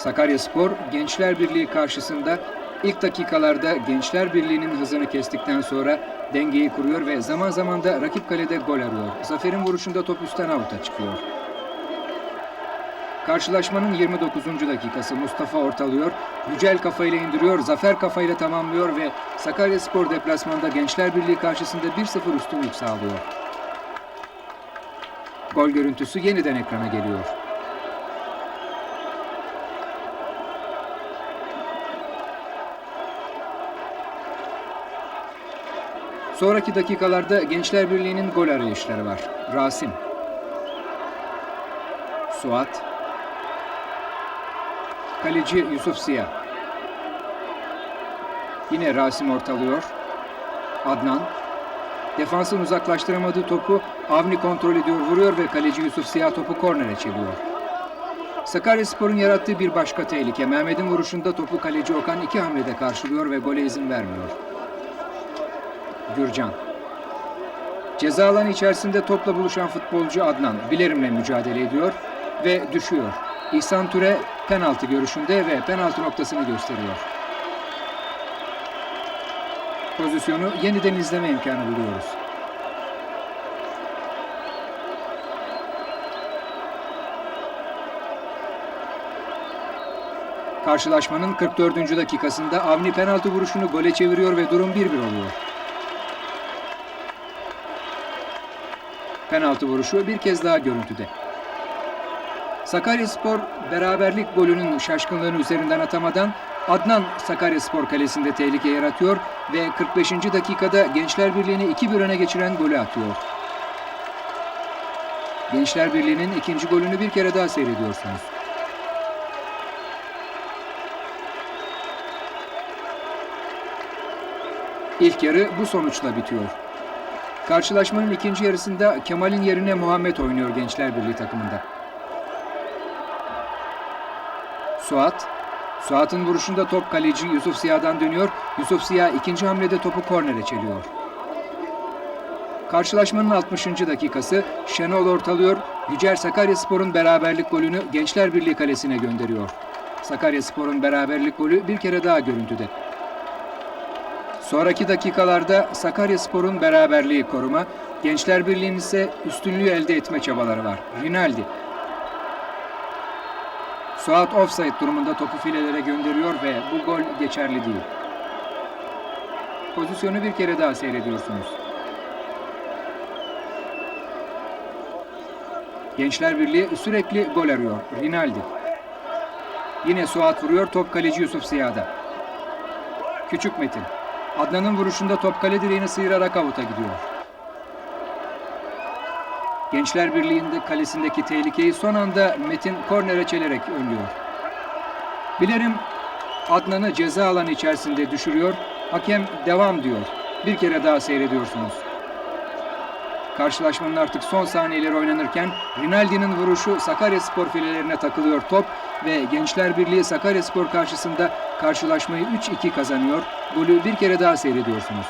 Sakaryaspor Gençler Birliği karşısında ilk dakikalarda Gençler Birliği'nin hızını kestikten sonra dengeyi kuruyor ve zaman zaman da rakip kalede gol arıyor. Zafer'in vuruşunda top üstten avuta çıkıyor. Karşılaşmanın 29. dakikası Mustafa ortalıyor. Yücel kafayla indiriyor, Zafer kafayla tamamlıyor ve Sakaryaspor deplasmanda Gençler Birliği karşısında 1-0 üstünlük sağlıyor. Gol görüntüsü yeniden ekrana geliyor. Sonraki dakikalarda Gençler Birliği'nin gol arayışları var. Rasim. Suat. Kaleci Yusuf Siyah. Yine Rasim ortalıyor. Adnan. Defansın uzaklaştıramadığı topu Avni kontrol ediyor, vuruyor ve kaleci Yusuf Siyah topu kornere çeviriyor. Sakaryaspor'un yarattığı bir başka tehlike. Mehmet'in vuruşunda topu kaleci Okan iki hamlede karşılıyor ve gole izin vermiyor. Gürcan. Ceza alanı içerisinde topla buluşan futbolcu Adnan Bilerim'le mücadele ediyor ve düşüyor. İhsan Türe penaltı görüşünde ve penaltı noktasını gösteriyor. Pozisyonu yeniden izleme imkanı buluyoruz. Karşılaşmanın 44. dakikasında Avni penaltı vuruşunu gole çeviriyor ve durum 1-1 oluyor. Penaltı vuruşu bir kez daha görüntüde. Sakaryaspor beraberlik golünün şaşkınlığını üzerinden atamadan Adnan Sakaryaspor kalesinde tehlike yaratıyor ve 45. dakikada Gençler Birliği'ni 2-1 öne geçiren golü atıyor. Gençler Birliği'nin ikinci golünü bir kere daha seyrediyorsunuz. İlk yarı bu sonuçla bitiyor. Karşılaşmanın ikinci yarısında Kemal'in yerine Muhammed oynuyor Gençler Birliği takımında. Suat. Suat'ın vuruşunda top kaleci Yusuf Siyah'dan dönüyor. Yusuf Siyah ikinci hamlede topu kornere çeliyor. Karşılaşmanın 60. dakikası Şenol ortalıyor. Yücel Sakaryaspor'un beraberlik golünü Gençler Birliği kalesine gönderiyor. Sakaryaspor'un beraberlik golü bir kere daha görüntüde. Sonraki dakikalarda Sakaryaspor'un beraberliği koruma, Gençler Birliği'nin ise üstünlüğü elde etme çabaları var. Rinaldi. Suat offside durumunda topu filelere gönderiyor ve bu gol geçerli değil. Pozisyonu bir kere daha seyrediyorsunuz. Gençler Birliği sürekli gol arıyor. Rinaldi. Yine Suat vuruyor. Top kaleci Yusuf Siyah'da. Küçük Metin. Adnan'ın vuruşunda top kale direğini sıyırarak avuta gidiyor. Gençler Birliği'nde kalesindeki tehlikeyi son anda Metin kornere çelerek önlüyor. Bilerim Adnan'ı ceza alanı içerisinde düşürüyor. Hakem devam diyor. Bir kere daha seyrediyorsunuz. Karşılaşmanın artık son saniyeleri oynanırken Rinaldi'nin vuruşu Sakaryaspor filelerine takılıyor top ve Gençler Birliği Sakaryaspor karşısında karşılaşmayı 3-2 kazanıyor. Golü bir kere daha seyrediyorsunuz.